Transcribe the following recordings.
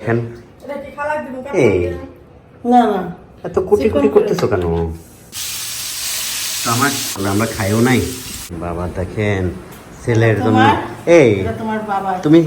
দেখেন এটা কি খালাক দিব? এই। না না। এত কুটি কুটি করতেছো কেন? আমার আমরা খাইও নাই। বাবা দেখেন ছেলের জন্য। এই এটা তোমার বাবা তুমি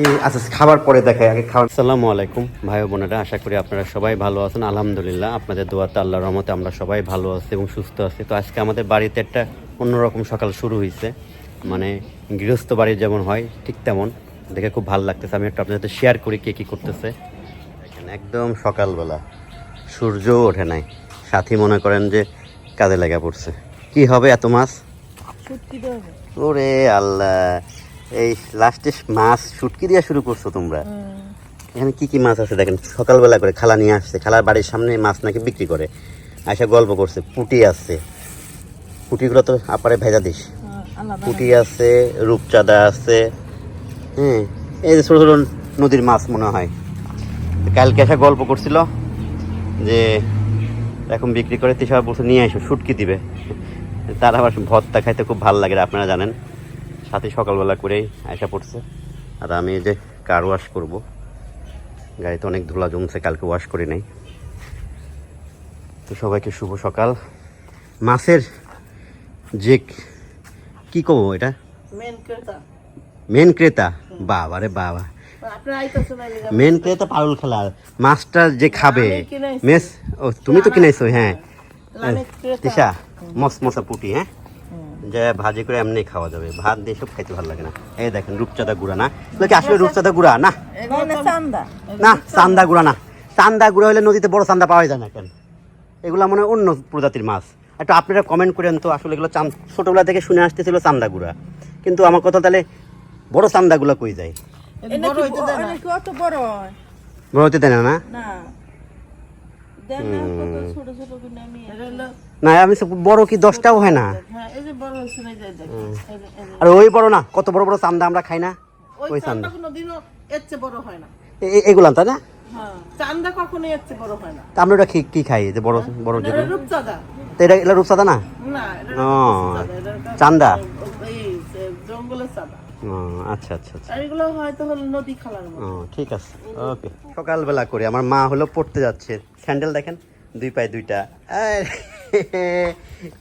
এই আচ্ছা খাবার পরে দেখাই। আগে খাবার আসসালামু আলাইকুম ভাই বোনেরা। আশা করি আপনারা সবাই ভালো আছেন। আলহামদুলিল্লাহ আপনাদের দোয়াতে আল্লাহর রহমতে আমরা সবাই ভালো আছি এবং সুস্থ আছি। তো আজকে আমাদের বাড়িতে একটা অন্যরকম সকাল শুরু হয়েছে মানে গৃহস্থ বাড়ি যেমন হয় ঠিক তেমন। দেখে খুব ভালো লাগতেছে। আমি একটু আপনাদের সাথে শেয়ার করি কে কী করতেছে। দেখেন একদম সকালবেলা। সূর্য ওঠে নাই। সাথী মনে করেন যে কাজে লেগে পড়ছে। কি হবে এত মাছ? ওরে আল্লাহ। এই লাস্টে মাছ শুটকি দিয়ে শুরু করছ তোমরা। এখানে কি কি মাছ আছে দেখেন? সকালবেলা করে খালা নিয়ে আসছে। খালার বাড়ির সামনে মাছ নাকি বিক্রি করে। আয়সা গল্প করছে পুটি আছে। পুটিগুলো তো আপারে ভেজা দিস। পুটি আছে রূপচাঁদা আছে। হ্যাঁ এই যে ছোটো ছোটো নদীর মাছ মনে হয়। কালকে এসে গল্প করছিল যে এখন বিক্রি করে তিসা বছর নিয়ে আসো শুটকি দিবে। তার আবার ভর্তা খাইতে খুব ভালো লাগে আপনারা জানেন। সাথে সকালবেলা করেই আসা পড়ছে। আর আমি এই যে কার ওয়াশ করব গাড়িতে অনেক ধুলা জমছে কালকে ওয়াশ করি নাই। তো সবাইকে শুভ সকাল। মাছের যে কি কব এটা? মেন ক্রেতা। বাবা রে বাবা। মেন ক্রেতা পারুল খেলা। মাছটা যে খাবে। মেস ও তুমি তো কিনাইছো হ্যাঁ। তিশা মস মশা পুটি হ্যাঁ? যে ভাজি করে এমনি খাওয়া যাবে। ভাত দিয়ে সব খাইতে ভালো লাগে না। এই দেখেন রূপচাঁদা গুড়া না? এগুলো কি আসলে রূপচাঁদা গুড়া না? না চান্দা। গুড়া না। চান্দা গুড়া হলে নদীতে বড় চান্দা পাওয়া যায় না কেন? এগুলো মনে অন্য প্রজাতির মাছ। একটু আপনারা কমেন্ট করেন তো আসলে এগুলো চান ছোটোবেলা থেকে শুনে আসতেছিল চান্দা গুড়া। কিন্তু আমার কথা তাহলে বড় চান্দাগুলো কই যায়? বড় হইতে দেয় না বড় হয়? বড় না না? না। দেন না কত ছোট ছোট করে আমি এটা হলো না আমি সব বড় কি দশটাও হয় না? হ্যাঁ বড় আর ওই বড় না কত বড় বড় চান্দা আমরা খাই না? ওই চান্দা বড় হয় এগুলা তাই না? হ্যাঁ চান্দা এর চেয়ে বড় হয় না। আমরা ওটা কি কি খাই যে বড় বড় এটা রূপচাঁদা। তো এটা না? চান্দা? জঙ্গলের চাঁদা। ও আচ্ছা আচ্ছা আচ্ছা। এগুলো হয়তো হলো নদী খালার ও ঠিক আছে। ওকে। সকালবেলা করে আমার মা হলো পড়তে যাচ্ছে। স্যান্ডেল দেখেন দুই পায়ে দুইটা।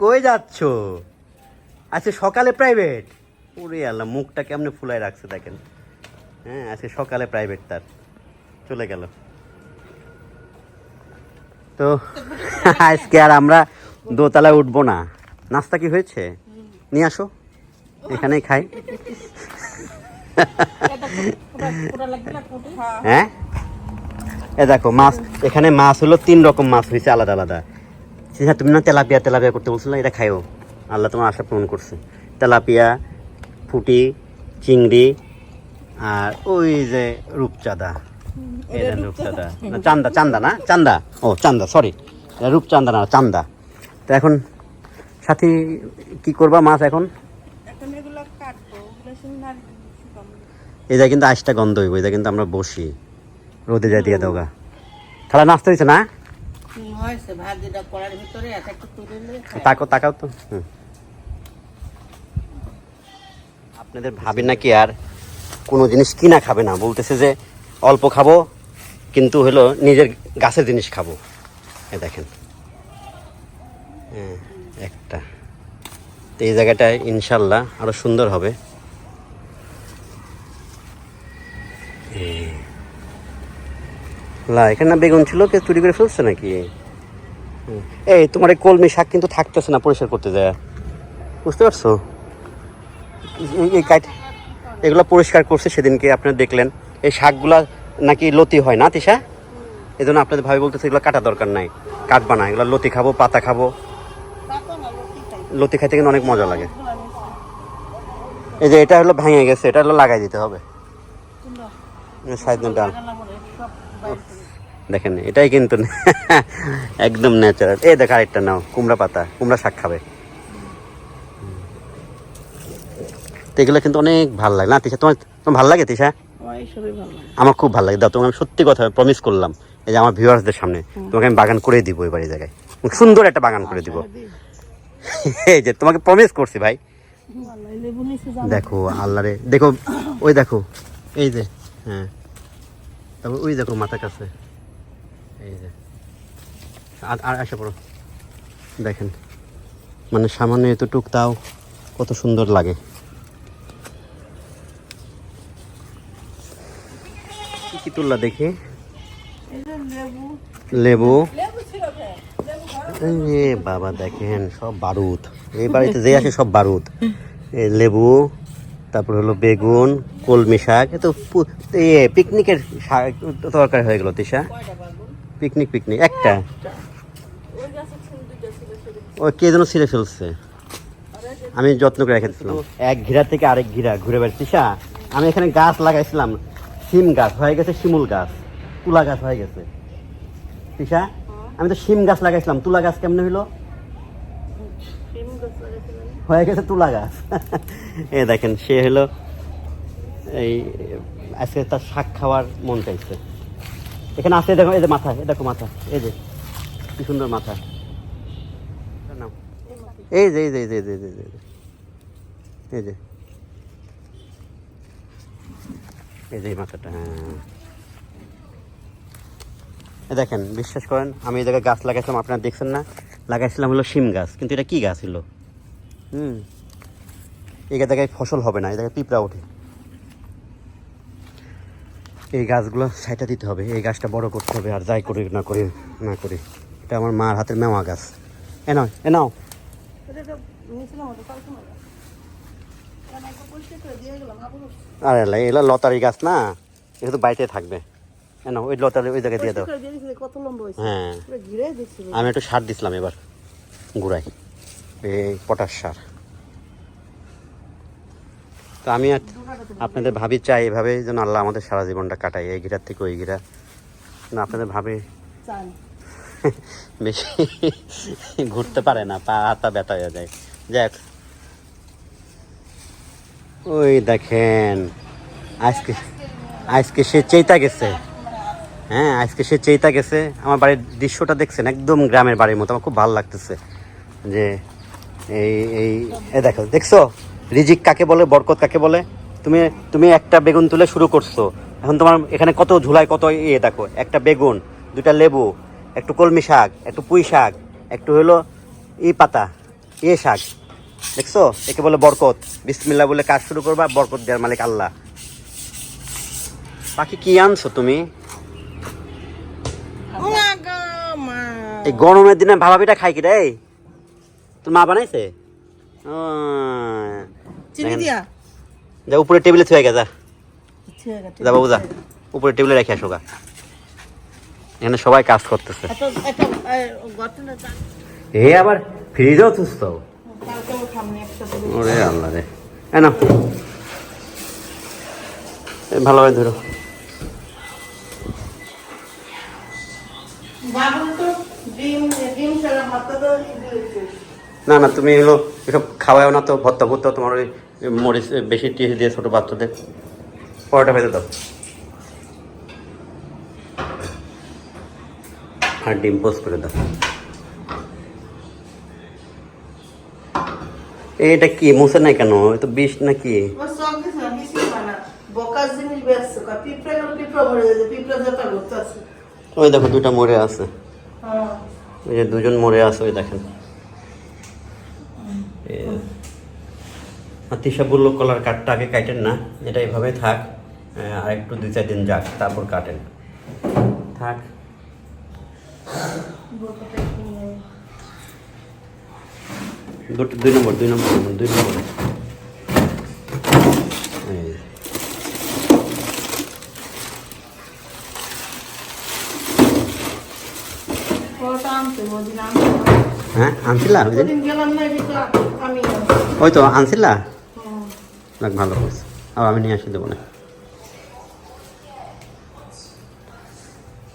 কই যাচ্ছ? আজকে সকালে প্রাইভেট ওরে আল্লাহ মুখটা কেমনে ফুলাই রাখছে দেখেন। হ্যাঁ আজকে সকালে প্রাইভেট তার। চলে গেল। তো আজকে আর আমরা দোতলায় উঠবো না। নাস্তা কি হয়েছে? নিয়ে আসো। এখানেই খাই। হ্যাঁ? এ দেখো মাছ এখানে মাছ হলো তিন রকম মাছ হয়েছে আলাদা আলাদা। হ্যাঁ তুমি না তেলাপিয়া তেলাপিয়া করতে বলছিল এটা খাইও। আল্লাহ তোমার আশা পূরণ করছে। তেলাপিয়া ফুটি চিংড়ি আর ওই যে রূপচাঁদা। এটা রূপচাঁদা। না, চান্দা চান্দা না? চান্দা। ও চান্দা সরি রূপচান্দা না চান্দা। তো এখন সাথী কি করবা মাছ এখন এগুলো কাটবো ওগুলো শুনে আর শুকাবো এটা কিন্তু আইসটা গন্ধ হইব এটা কিন্তু আমরা বসি। রোদে যাই দিয়ে দোগা। খালা নাস্তা হয়েছে না? খাই। তাকাও তো। আপনাদের ভাবি নাকি আর কোনো জিনিস কিনা খাবে না বলতেছে যে অল্প খাব কিন্তু হলো নিজের গাছের জিনিস খাব। এ দেখেন। হ্যাঁ, একটা। তো এই জায়গাটা ইনশাল্লাহ আরও সুন্দর হবে এই। লা, এখানে না বেগুন ছিল কে চুরি করে ফেলছে নাকি। এই, তোমার এই কলমি শাক কিন্তু থাকতেছে না পরিষ্কার করতে যায়। বুঝতে পারছ? এই- কাট এগুলো পরিষ্কার করছে সেদিনকে আপনারা দেখলেন। এই শাকগুলা নাকি লতি হয় না, তিশা? এই জন্য আপনাদের ভাবি বলতেছে এগুলো কাটা দরকার নাই। কাটবা না এগুলো লতি খাব, পাতা খাব। লতি খাইতে কিন্তু অনেক মজা লাগে। এই যে এটা হলো ভেঙে গেছে, এটা হলো লাগাই দিতে হবে। ডাল লাগালাম মনে হয়, করে। দেখেন এটাই কিন্তু একদম ন্যাচারাল এই দেখ আরেকটা নাও কুমড়া পাতা কুমড়া শাক খাবে। তো এগুলো কিন্তু অনেক ভালো লাগে। না তিশা তোমার তোমার ভালো লাগে তিশা? আমার খুব ভালো লাগে। দাও তোমাকে আমি সত্যি কথা প্রমিস করলাম। এই যে আমার ভিউয়ার্সদের সামনে তোমাকে আমি বাগান করে দিব এবার এই জায়গায়। সুন্দর একটা বাগান করে দিব। এই যে তোমাকে প্রমিস করছি ভাই। দেখো আল্লাহরে দেখো ওই দেখো এই যে হ্যাঁ। তারপর ওই দেখো মাথা কাছে। এই যে। আর আর আসা পড়ো। দেখেন। মানে সামান্য এতটুক তাও কত সুন্দর লাগে। কি তুললা দেখি? লেবু। এ বাবা দেখেন, সব বারুদ। এই বাড়িতে যে আসে সব বারুদ। লেবু, তারপর হলো বেগুন কলমি শাক এ তো পিকনিকের শাক তরকারি হয়ে গেল তিশা। পিকনিক পিকনিক একটা। ও কে যেন ছিঁড়ে ফেলছে। আমি যত্ন করে রেখেছিলাম এক ঘিরা থেকে আরেক ঘিরা ঘুরে বেড়াচ্ছি। তিশা আমি এখানে গাছ লাগাইছিলাম। শিম গাছ হয়ে গেছে শিমুল গাছ। তুলা গাছ হয়ে গেছে। তিশা আমি তো শিম গাছ লাগাইছিলাম। তুলা গাছ কেমনে হইল? হয়ে গেছে তুলা গাছ। এ দেখেন সে হলো এই আজকে তার শাক খাওয়ার মন চাইছে। এখানে আসতে দেখো এই যে মাথা এই দেখো মাথা এই যে কি সুন্দর মাথা। নাও। এই যে এই যে এই যে এই যে, এই যে, এই যে, মাথাটা হ্যাঁ। এ দেখেন বিশ্বাস করেন আমি এই জায়গায় গাছ লাগাইছিলাম আপনারা দেখছেন না? লাগাইছিলাম হলো শিম গাছ কিন্তু এটা কি গাছ ছিল হুম। এই জায়গায় ফসল হবে না এই জায়গায় পিঁপড়া ওঠে। এই গাছগুলো সাইটা দিতে হবে, এই গাছটা বড় করতে হবে আর যাই করি না করি না করি। এটা আমার মার হাতের মেওয়া গাছ। এ নাও, এ আরে এগুলো লতারি গাছ না এটা তো বাড়িতে থাকবে। নাও, ওই লতারি ওই জায়গায় দিয়ে দাও। হ্যাঁ। আমি একটু সার দিছিলাম এবার গুড়াই এই পটাশ সার। তো আমি আর আপনাদের ভাবি চাই এভাবে যেন আল্লাহ আমাদের সারা জীবনটা কাটাই এই ঘিরার থেকে ওই ঘিরা। না আপনাদের ভাবে বেশি ঘুরতে পারে না পা হাতা ব্যথা হয়ে যায়। যাক। ওই দেখেন আজকে আজকে সে চেইতা গেছে। হ্যাঁ আজকে সে চেইতা গেছে। আমার বাড়ির দৃশ্যটা দেখছেন একদম গ্রামের বাড়ির মতো আমার খুব ভালো লাগতেছে। যে এই এই দেখো দেখছ? রিজিক কাকে বলে বরকত কাকে বলে? তুমি তুমি একটা বেগুন তুলে শুরু করছ। এখন তোমার এখানে কত ঝুলায় কত ইয়ে দেখো একটা বেগুন দুটা লেবু একটু কলমি শাক একটু পুঁই শাক একটু হলো ই পাতা এ শাক। দেখছ? একে বলে বরকত। বিসমিল্লা বলে কাজ শুরু করবা বরকত দেওয়ার মালিক আল্লাহ। বাকি কি আনছো তুমি? এই গরমের দিনে ভাবা পিঠা খাই কি রে? তোর মা বানাইছে? চিনি দিয়া? যা উপরে টেবিলে থুয়ে গেছা ঠিক আছে যা বাবু যা। উপরে টেবিলে রেখে আসো গা। এখানে সবাই কাজ করতেছে। এ আবার ফ্রিজেও সামনে ওরে আল্লাহ রে। এ না ভালোভাবে ধরো। বাবু তো ডিম ডিম ছাড়া ভাত না না তুমি এগুলো এসব খাওয়াও না তো ভর্তা ভর্তা তোমার ওই মরিচ বেশি টিস দিয়ে ছোটো বাচ্চাদের। পরোটা ভেজে দাও। আর ডিম পোস্ট করে দাও। এটা কি মুছে নাই কেন? তো বিষ নাকি? ওই দেখো দুটা মরে আছে। হ্যাঁ। ওই যে দুজন মরে আছে ওই দেখেন। তিশা বলল, কলার কাঠটা আগে কাটেন না, এটা এভাবে থাক আর একটু দুই চার দিন যাক, তারপর কাটেন। থাক। দুই নম্বর দুই নম্বর দুই নম্বর এই, ওটা আনতে ওদিন আনতে হ্যাঁ আনছিলা? ওই তো আনছিলা? যাক ভালো করছে আর আমি নিয়ে আসি দেবো না।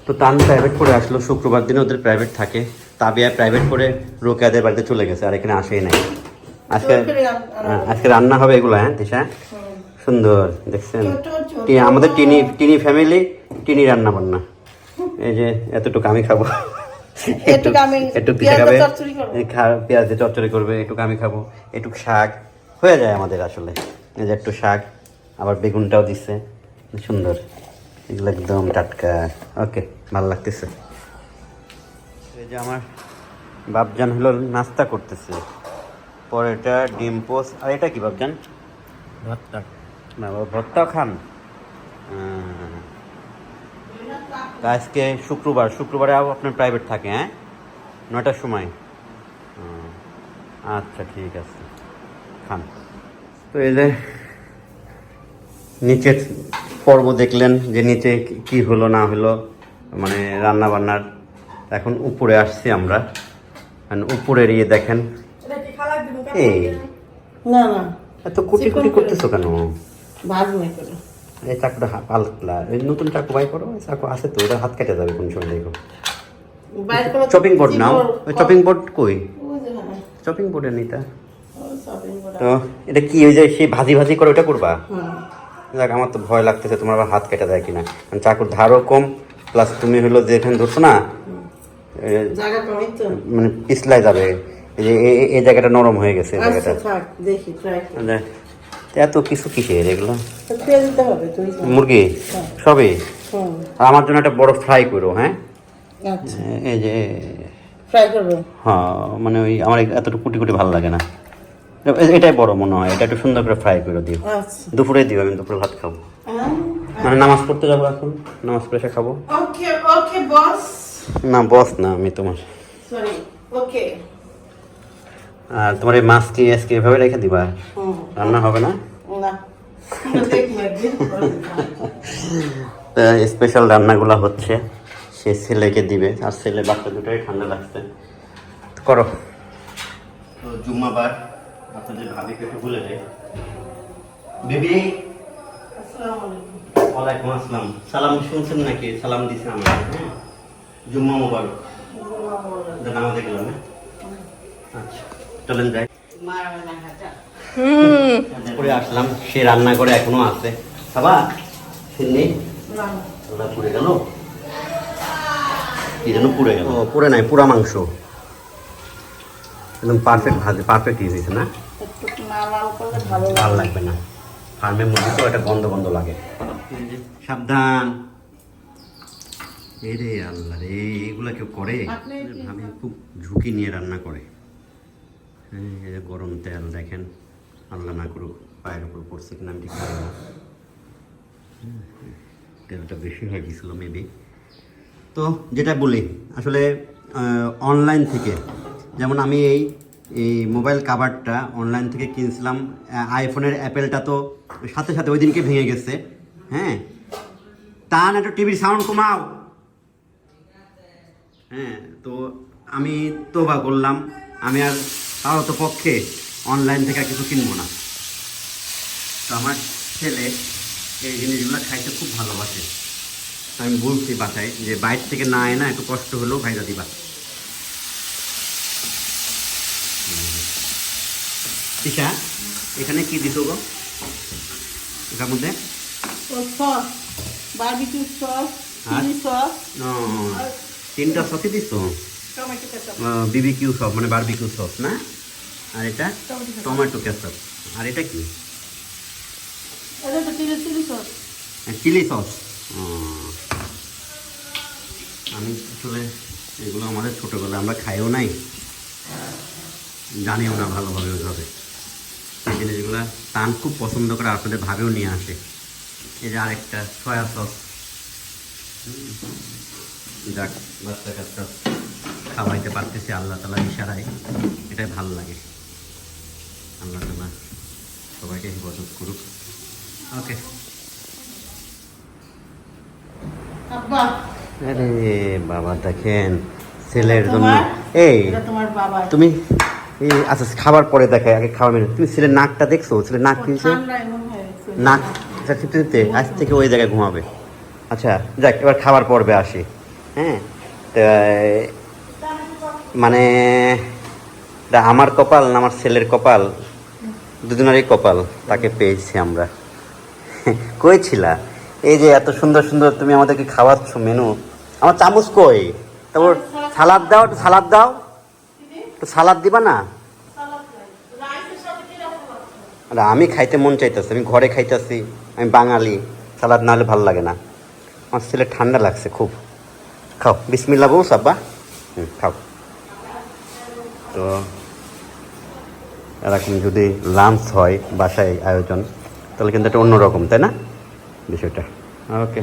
তো তান প্রাইভেট করে আসলো শুক্রবার দিনে ওদের প্রাইভেট থাকে। তাবিয়া প্রাইভেট পড়ে রোকেয়াদের বাড়িতে চলে গেছে আর এখানে আসেই নাই। আজকে হ্যাঁ, আজকে রান্না হবে এগুলো হ্যাঁ দিশা? হুম। সুন্দর দেখছেন? আমাদের টিনি টিনি ফ্যামিলি টিনি রান্না বান্না এই যে এতটুকু আমি খাব। এটুকু আমি একটু খাবে? পেঁয়াজ চচ্চড়ি করবে একটু আমি খাব। একটু শাক হয়ে যায় আমাদের আসলে। এই যে একটু শাক আবার বেগুনটাও দিচ্ছে সুন্দর। এগুলো একদম টাটকা। ওকে ভালো লাগতেছে। এই যে আমার বাপজান হলো নাস্তা করতেছে। পরে এটা ডিম পোস্ট আর এটা কি বাপজান? ভর্তা। না বাবা, ভর্তাও খান। তা আজকে শুক্রবার শুক্রবারে আপনার প্রাইভেট থাকে হ্যাঁ? নয়টার সময়। আচ্ছা ঠিক আছে। খান। তো এই যে নিচের পর্ব দেখলেন যে নিচে কি- হলো না হলো মানে রান্না বান্নার এখন উপরে আসছি আমরা। And উপরের ইয়ে দেখেন। এই। না না। এত কুটি কুটি করতেছো কেন? ভাগ নাই করে। এই চাকুটা এই নতুন চাকু বাই করো চাকু আছে তো ওটা হাত কেটে যাবে কোন সময় দেখো। চপিং বোর্ড নাও। ওই চপিং বোর্ড কই? হ্যাঁ, চপিং বোর্ডে নিতা। shopping board তো এটা কি ওই যে সেই ভাজি ভাজি করে ওটা করবা। দেখ আমার তো ভয় লাগতেছে তোমার আবার হাত কেটে যায় কিনা। কারণ চাকুর ধারও কম প্লাস তুমি হলো যে এখানে ধরছো না মানে পিছলাই যাবে। এই জায়গাটা নরম হয়ে গেছে এই আচ্ছা জায়গাটা। দেখি ট্রাই এত কিছু কিসের এগুলো? মুরগি? হ্যাঁ। সবই? আর আমার জন্য একটা বড় ফ্রাই করো হ্যাঁ? আচ্ছা। এই যে হ্যাঁ মানে ওই আমার এতটুকু কুটি কুটি ভালো লাগে না। এটাই বড় মনে হয় এটা একটু সুন্দর করে ফ্রাই করে দিও। আচ্ছা। দুপুরে দিও আমি দুপুরে ভাত খাব। মানে নামাজ পড়তে যাব এখন নামাজ পড়ে খাব। না বস না আমি তোমার। সরি ওকে আর তোমার এই মাছ কি আজকে এভাবে রেখে দিবা? রান্না হবে না? না। দেখি স্পেশাল রান্নাগুলো হচ্ছে। সে ছেলেকে দিবে। আর ছেলে বাচ্চা দুটোই ঠান্ডা লাগছে। তো করো। তো জুম্মাবার আপনাদের ভাবিকে একটু ভুলে যাই বেবি আসসালামু আলাইকুম ওয়ালাইকুম আসসালাম। সালাম শুনছেন নাকি? সালাম দিছে আমার হ্যাঁ? জুম্মা মোবারক। নামাজে গেলাম হ্যাঁ? আচ্ছা। চলেন যাই। করে আসলাম সে রান্না করে এখনও আছে। খাবা? সিন্নি? ওটা পুড়ে গেল। কি যেন পুড়ে গেল। পুড়ে নাই পুরা মাংস। একদম পারফেক্ট ভাজি পারফেক্ট ইয়ে হয়েছে না? একটু লাল লাল করলে ভালো ভালো লাগবে না। ফার্মের মধ্যে তো একটা গন্ধ গন্ধ লাগে। সাবধান। এই রে আল্লাহ রে এগুলা কেউ করে? আমি খুব ঝুঁকি নিয়ে রান্না করে। এই গরম তেল দেখেন, আল্লাহ না করুক, পায়ের উপর পড়ছে কিনা, আমি ঠিক না। তেলটা বেশি হয়ে গেছিল মেবি তো যেটা বলি, আসলে অনলাইন থেকে, যেমন আমি এই এই মোবাইল কাভারটা অনলাইন থেকে কিনছিলাম আইফোনের অ্যাপেলটা তো সাথে সাথে ওই দিনকে ভেঙে গেছে হ্যাঁ? তা না একটু টিভির সাউন্ড কমাও। হ্যাঁ তো আমি তোবা করলাম, আমি আর তাও তো পক্ষে অনলাইন থেকে আর কিছু কিনবো না। তো আমার ছেলে এই জিনিসগুলো খাইতে খুব ভালোবাসে। আমি বলছি বাসায় যে বাইরে থেকে না এনা একটু কষ্ট হলেও ভাইরা দিবা। তিশা এখানে কি দিত গো? এটার মধ্যে? Sauce sauce sauce. তিনটা সসই দিস বিবিকিউ সস মানে বারবিকিউ সস না? আর এটা টমেটো। কেচাপ আর এটা কি? চিলি সস চিলি সস আমি আসলে এগুলো আমাদের ছোটোবেলা আমরা খাইও নাই। জানিও না ভালোভাবে ওইভাবে। এই জিনিসগুলো টান খুব পছন্দ করে আপনাদের ভাবেও নিয়ে আসে। এই যে আরেকটা সয়া সস যাক বাচ্চা কাচ্চা। খাওয়াইতে পারতেছি আল্লাহ তালা ইশারায়। এটাই ভালো লাগে। আল্লাহ তালা সবাইকে হেফাজত করুক। ওকে। আরে বাবা দেখেন ছেলের জন্য এই তুমি এই আচ্ছা খাবার পরে দেখায় আগে খাওয়া মেনে। তুমি ছেলের নাকটা দেখছ? ছেলের নাক কিনছে? নাক আচ্ছা টিপতে টিপতে আজ থেকে ওই জায়গায় ঘুমাবে। আচ্ছা যাক এবার খাবার পর্বে আসি। হ্যাঁ? তা, মানে এটা আমার কপাল না আমার ছেলের কপাল? দুজনেরই কপাল, তাকে পেয়েছি আমরা। কই ছিলা? এই যে এত সুন্দর সুন্দর তুমি আমাদেরকে খাওয়াচ্ছ মেনু আমার চামচ কই? তারপর সালাদ দাও, একটু সালাদ দাও। একটু সালাদ দিবা না? আমি খাইতে মন চাইতেছি, আমি ঘরে খাইতেছি, আমি বাঙালি। সালাদ না হলে ভালো লাগে না। আমার ছেলে ঠান্ডা লাগছে খুব। খাও বিসমিল্লা বউ সাব্বা। হুম, খাও। তো এরকম যদি লাঞ্চ হয় বাসায় আয়োজন তাহলে কিন্তু এটা অন্যরকম তাই না? বিষয়টা। ওকে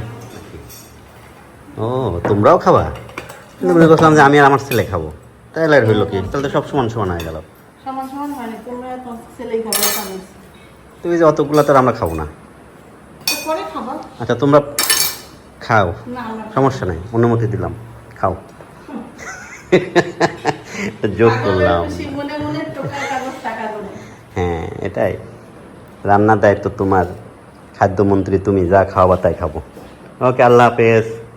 ও তোমরাও খাবা? কিন্তু মনে করছিলাম যে আমি আর আমার ছেলে খাব। তাহলে আর হইল কি? তাহলে তো সব সমান সমান হয়ে গেল। তুমি যে অতগুলো তো আর আমরা খাব না। তো পরে খাবা। আচ্ছা তোমরা খাও। সমস্যা নাই অনুমতি দিলাম। খাও। যোগ করলাম। হ্যাঁ এটাই। রান্নার দায়িত্ব তোমার খাদ্যমন্ত্রী তুমি যা খাওয়াবা তাই খাব। ওকে আল্লাহ হাফেজ।